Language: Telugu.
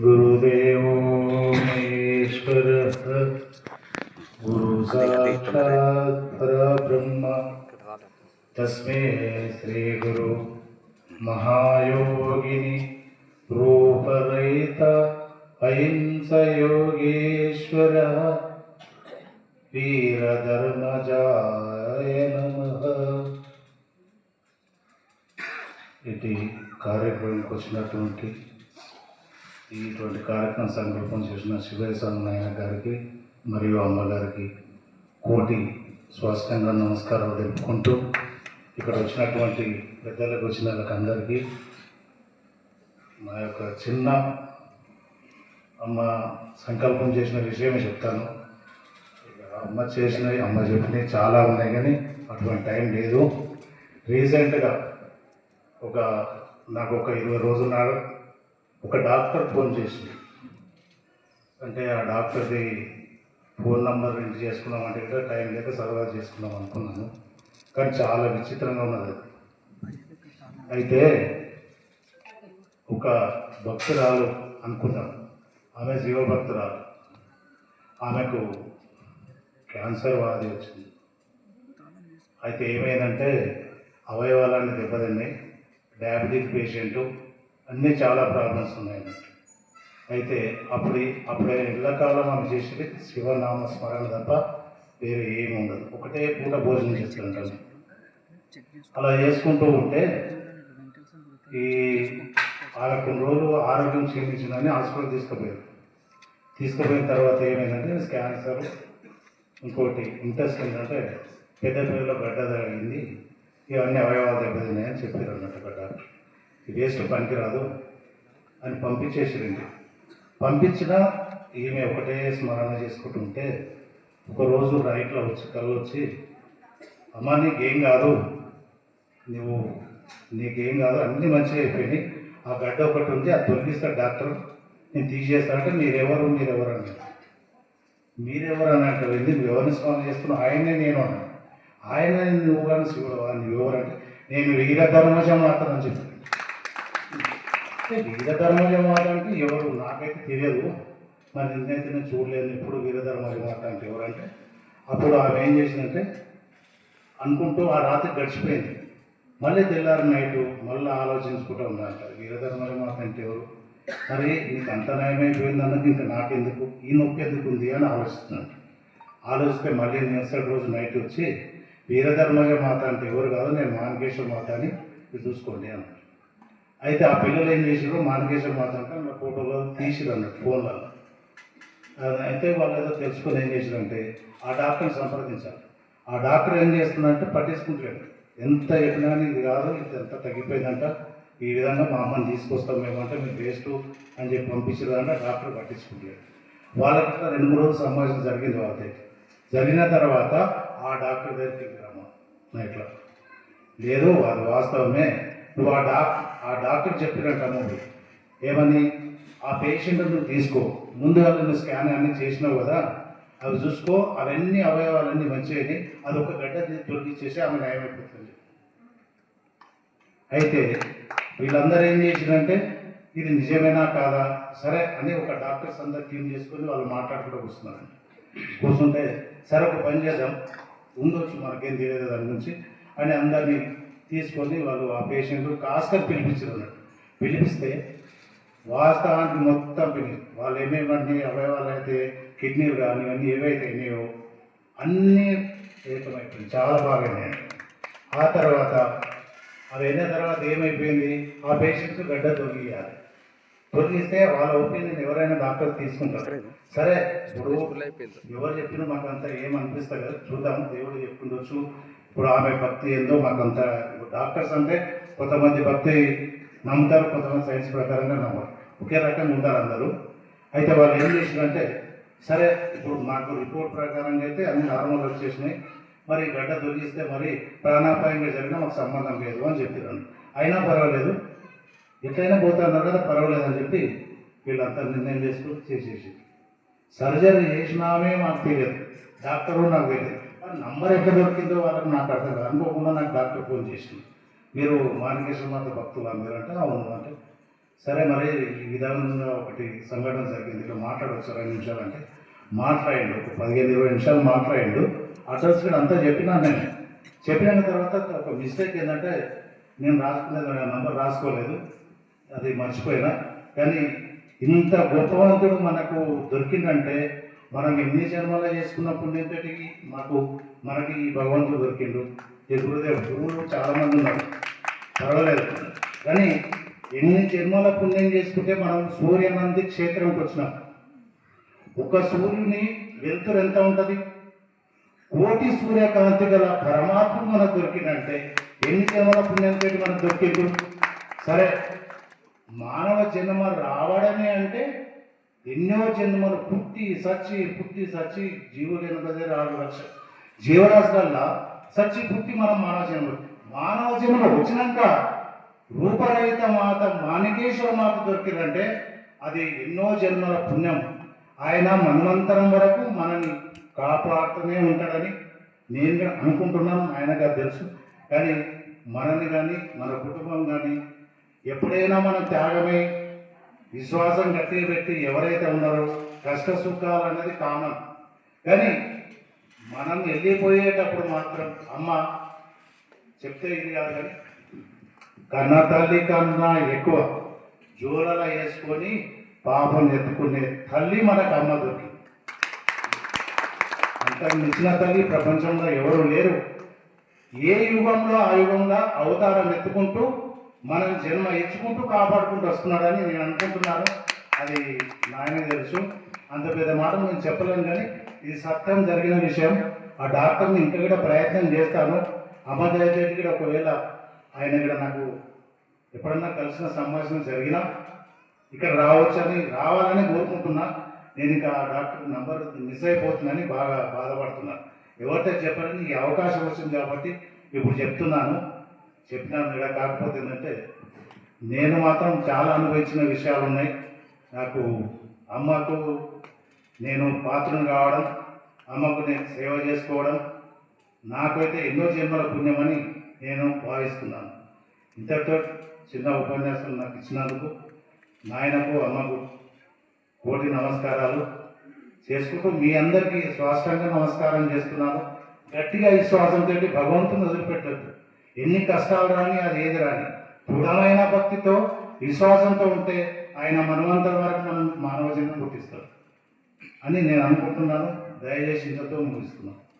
गुरुदेवोमेश्वर गुरु परब्रह्म तस्मे श्रीगुरु महायोगिनि रूपरहित अहिंसयोगेश्वरः वीरधर्मजाय नमः। ఇటు కార్యక్రమానికి వచ్చినటువంటి ఇటువంటి కార్యక్రమం సంకల్పం చేసిన శివయ్య స్వామి నాయన గారికి మరియు అమ్మగారికి కోటి స్వాస్థ్యంగా నమస్కారం తెలుపుకుంటూ ఇక్కడ వచ్చినటువంటి పెద్దలకు వచ్చిన వాళ్ళకి అందరికీ మా యొక్క చిన్న అమ్మ సంకల్పం చేసిన విషయమే చెప్తాను. అమ్మ చేసినవి అమ్మ చెప్పినవి చాలా ఉన్నాయి కానీ అటువంటి టైం లేదు. రీసెంట్గా ఒక నాకు ఒక ఇరవై రోజుల నాడు ఒక డాక్టర్ ఫోన్ చేసి అంటే ఆ డాక్టర్ది ఫోన్ నంబర్ ఇంటి చేసుకున్నాం అంటే కూడా టైం లేక సరదా చేసుకుందాం అనుకున్నాను. కానీ చాలా విచిత్రంగా ఉన్నది అయితే ఒక భక్తురాలు అనుకున్నాం. ఆమె జీవభక్తురాలు. ఆమెకు క్యాన్సర్ వ్యాధి వచ్చింది. అయితే ఏమైందంటే అవయవాలన్నీ దెబ్బతిన్నాయి. డయాబెటిక్ పేషెంట్ అన్నీ చాలా ప్రాబ్లమ్స్ ఉన్నాయి. అయితే అప్పుడు అప్పుడే ఇళ్ళకాలం ఆమె చేసేది శివనామ స్మరణ తప్ప వేరే ఏమి ఉండదు. ఒకటే పూట భోజనం చేస్తుంటాను అలా చేసుకుంటూ ఉంటే ఈ ఆమె కొన్ని రోజులు ఆరోగ్యం క్షీణించిందని హాస్పిటల్ తీసుకుపోయారు. తీసుకుపోయిన తర్వాత ఏమైందంటే క్యాన్సర్ ఇంకోటి ఇంట్రెస్ట్ ఏంటంటే పెద్ద పిల్లల గడ్డ తగిలింది. ఇవన్నీ అవయవాలు దెబ్బతిన్నాయని చెప్పారు. పెడతారు ఒక వేస్ట్ పనికిరాదు అని పంపించేసిరండి పంపించినా ఈమె ఒకటే స్మరణ చేసుకుంటుంటే ఒకరోజు రైట్లో వచ్చి కళ్ళు వచ్చి అమ్మ నీకేం కాదు. నువ్వు నీకేం కాదు. అన్నీ మంచిగా అయిపోయినాయి. ఆ గడ్డ ఒకటి ఉంది అది తొలగిస్తాడు డాక్టర్. నేను తీసేస్తానంటే మీరెవరు మీరెవరు అన్నారు మీరెవరు అని అంటారు ఎందుకు నువ్వు ఎవరిని స్మరణ చేస్తున్నావు? ఆయనే నేను అన్నాను ఆయన నువ్వు కానీ శివుడు నువ్వు ఎవరంటే నేను వీరధర్మజ మాత్రం అని చెప్పాను. అంటే వీరధర్మజ అంటే ఎవరు నాకైతే తెలియదు. మరి నిన్నైతే నేను చూడలేదు ఎప్పుడు వీరధర్మజ మాత అంటే ఎవరంటే. అప్పుడు ఆమె ఏం చేసిందంటే అనుకుంటూ ఆ రాత్రి గడిచిపోయింది. మళ్ళీ తెల్లారి నైట్ మళ్ళీ ఆలోచించుకుంటూ ఉన్నారంట వీరధర్మజ మాట అంటే ఎవరు? మరి నీకు అంత నయమైపోయింది అన్నది ఇంకా నాకెందుకు? ఈ నొప్పి ఎందుకు ఉంది అని ఆలోచిస్తున్నాడు. ఆలోచిస్తే మళ్ళీ నేను రోజు నైట్ వచ్చి వీరధర్మజ మాత అంటే ఎవరు కాదు నేను మానకేశ్వర మాత అని చూసుకోండి అన్నాడు అయితే ఆ పిల్లలు ఏం చేసారు మానకేశ్వర మాత అంటే నా ఫోటోలో తీసిరు అన్నట్టు ఫోన్లలో. అయితే వాళ్ళు ఏదో తెలుసుకొని ఏం చేశారంటే ఆ డాక్టర్ని సంప్రదించాలి. ఆ డాక్టర్ ఏం చేస్తున్నాడంటే పట్టించుకుంటాడు ఎంత చెప్పినా ఇది కాదు ఇది ఎంత తగ్గిపోయిందంట ఈ విధంగా మా అమ్మని తీసుకొస్తాం మేమంటే మీరు వేస్ట్ అని చెప్పి పంపించారంటే డాక్టర్ పట్టించుకుంటాడు వాళ్ళకి ఇట్లా రెండు మూడు రోజులు సంభాషణ జరిగింది వాళ్ళ జరిగిన తర్వాత ఆ డాక్టర్ దగ్గరికి రమ్మా ఇట్లా. లేదు అది వాస్తవమే. నువ్వు ఆ డాక్ ఆ డాక్టర్ చెప్పినట్టు అమ్మది ఏమని? ఆ పేషెంట్ నువ్వు తీసుకో. ముందుగా నువ్వు స్కాన్ అన్నీ చేసినావు కదా అవి చూసుకో. అవన్నీ అవయవాలన్నీ మంచివి అది ఒక గడ్డ తొలగించేసి ఆమె నయమైపోతుంది అయితే వీళ్ళందరూ ఏం చేసిరంటే ఇది నిజమేనా కాదా? సరే అని ఒక డాక్టర్స్ అందరు టీం చేసుకొని వాళ్ళు మాట్లాడుకుంటూ కూర్చున్నారు కూర్చుంటే సరే ఒక పని చేద్దాం. ఉండొచ్చు మనకేం తెలియదు దాని గురించి. అని అందరినీ తీసుకొని వాళ్ళు ఆ పేషెంట్ కాస్త పిలిపించారు పిలిపిస్తే వాస్తవానికి మొత్తం పిలి వాళ్ళు ఏమేమి అవయవాలు అయితే కిడ్నీలు కానీ అన్నీ ఏవైతే అయినాయో అన్నీ ఏకమైపోయింది చాలా బాగా ఆ తర్వాత అవి అయిన తర్వాత ఏమైపోయింది? ఆ పేషెంట్ గడ్డ తొలగియాలి తొలగిస్తే వాళ్ళ ఒపీనియన్ ఎవరైనా డాక్టర్ తీసుకుంటారు. సరే ఇప్పుడు ఎవరు చెప్పినా మాకు అంత ఏమనిపిస్తుంది కదా చూద్దాం దేవుడు చెప్పుకుండొచ్చు ఇప్పుడు ఆమె భక్తి ఏందో మాకంత డాక్టర్స్ అంటే కొంతమంది భక్తి నమ్ముతారు కొంతమంది సైన్స్ ప్రకారంగా నమ్మరు. ఒకే రకంగా ఉంటారు అందరూ. అయితే వాళ్ళు ఏం చేసినంటే సరే ఇప్పుడు మాకు రిపోర్ట్ ప్రకారంగా అయితే అన్ని నార్మల్ వచ్చేసినాయి. మరి గడ్డ తొలగిస్తే మరి ప్రాణాపాయంగా జరిగినా మాకు సంబంధం లేదు అని చెప్పారు అయినా పర్వాలేదు. ఎట్లయినా పోతున్నారు కదా పర్వాలేదు అని చెప్పి వీళ్ళంతా నిర్ణయం చేసుకుని చేసేసి సర్జరీ చేసినామే మాకు తెలియదు. డాక్టర్ నాకు తెలియదు. నంబర్ ఎక్కడ దొరికిందో వాళ్ళకి నాకు అర్థం కాదు. అనుకోకుండా నాకు డాక్టర్ ఫోన్ చేసింది. మీరు మాణికేశ్వర మాత భక్తులు అందరూ అంటే అవును అంటే సరే మరి ఈ విధానంగా ఒకటి సంఘటన జరిగింది. ఇట్లా మాట్లాడవచ్చు రెండు నిమిషాలు అంటే. ఒక పదిహేను ఇరవై నిమిషాలు మాట్లాడండు. అడ్రస్ కూడా అంతా చెప్పినా నేను. చెప్పిన తర్వాత ఒక మిస్టేక్ ఏంటంటే నేను రాసుకునేది నంబర్ రాసుకోలేదు. అది మర్చిపోయినా. కానీ ఇంత గొప్పవంతుడు మనకు దొరికిందంటే మనం ఎన్ని జన్మల చేసుకున్న ఏంటంటే మాకు మనకి ఈ భగవంతుడు దొరికిండు. ఈ గురుదేవ్ గురువులు ఉన్నారు. పర్వాలేదు. కానీ ఎన్ని జన్మల పుణ్యం చేసుకుంటే మనం సూర్యనంది క్షేత్రంకి వచ్చినాం. ఒక సూర్యుని వెలుతురు ఎంత ఉంటుంది? కోటి సూర్యకాంతి గల పరమాత్మ మనకు దొరికిందంటే ఎన్ని జన్మల పుణ్యం పెట్టి మనకు దొరికిండు? సరే మానవ జన్మ రావడమే అంటే ఎన్నో జన్మలు పుట్టి సచ్చి పుట్టి సచ్చి జీవులు ఎనభై ఆరు లక్ష. జీవరాశులల్లా సచ్చి పుట్టి మనం మానవ జన్మలు. మానవ జన్మ వచ్చినాక రూపరహిత మాత మాణికేశ్వర మాత దొరికిందంటే అది ఎన్నో జన్మల పుణ్యం. ఆయన మన్వంతరం వరకు మనల్ని కాపాడుతూనే ఉంటాడని నేను అనుకుంటున్నాను ఆయనకు తెలుసు. కానీ మనని కానీ మన కుటుంబం కానీ ఎప్పుడైనా మనం త్యాగమే. విశ్వాసం గట్టి పెట్టి ఎవరైతే ఉన్నారో కష్ట సుఖాలు అనేది కామన్. కానీ మనం వెళ్ళిపోయేటప్పుడు మాత్రం అమ్మ చెప్తే ఇది కాదు కానీ కన్న తల్లి కన్నా ఎక్కువ జోలల వేసుకొని పాపం ఎత్తుకునే తల్లి మనకు అమ్మ దొరికి. అంతకు మించిన తల్లి ప్రపంచంలో ఎవరు లేరు. ఏ యుగంలో ఆ యుగంలో అవతారం ఎత్తుకుంటూ మనం జన్మ ఇచ్చుకుంటూ కాపాడుకుంటూ వస్తున్నాడని నేను అనుకుంటున్నాను. అది నాయనే తెలుసు. అంత పెద్ద మాట నేను చెప్పలేను కానీ ఇది సత్యం జరిగిన విషయం. ఆ డాక్టర్ని ఇంకా కూడా ప్రయత్నం చేస్తాను. అమ్మ కూడా ఒకవేళ ఆయన కూడా నాకు ఎప్పుడన్నా కలిసిన సంభాషణ జరిగినా ఇక్కడ రావచ్చని రావాలని కోరుకుంటున్నా. నేను ఇంకా ఆ డాక్టర్ నంబర్ మిస్ అయిపోతుందని బాగా బాధపడుతున్నాను ఎవరితో చెప్పాలని ఈ అవకాశం వచ్చింది కాబట్టి ఇప్పుడు చెప్తున్నాను. చెప్పినాను ఇలా కాకపోతే ఏంటంటే నేను మాత్రం చాలా అనుభవించిన విషయాలు ఉన్నాయి. నాకు అమ్మకు నేను పాత్రను కావడం అమ్మకు నేను సేవ చేసుకోవడం నాకైతే ఎన్నో జన్మల పుణ్యమని నేను భావిస్తున్నాను. ఇంతటితో చిన్న ఉపన్యాసం నాకు ఇచ్చినందుకు నాయనకు అమ్మకు కోటి నమస్కారాలు చేసుకుంటూ మీ అందరికీ స్వాష్టంగా నమస్కారం చేస్తున్నాను. గట్టిగా ఈ శ్వాసంతో భగవంతుని వదిలిపెట్టద్దు. ఎన్ని కష్టాలు రాని అది ఏది రాని దృఢమైన భక్తితో విశ్వాసంతో ఉంటే ఆయన మనవంతరం వరకు మనం మానవ జన్మ పుట్టిస్తాడు. అని నేను అనుకుంటున్నాను. దయచేసి ఇంతతో ముగిస్తున్నాను.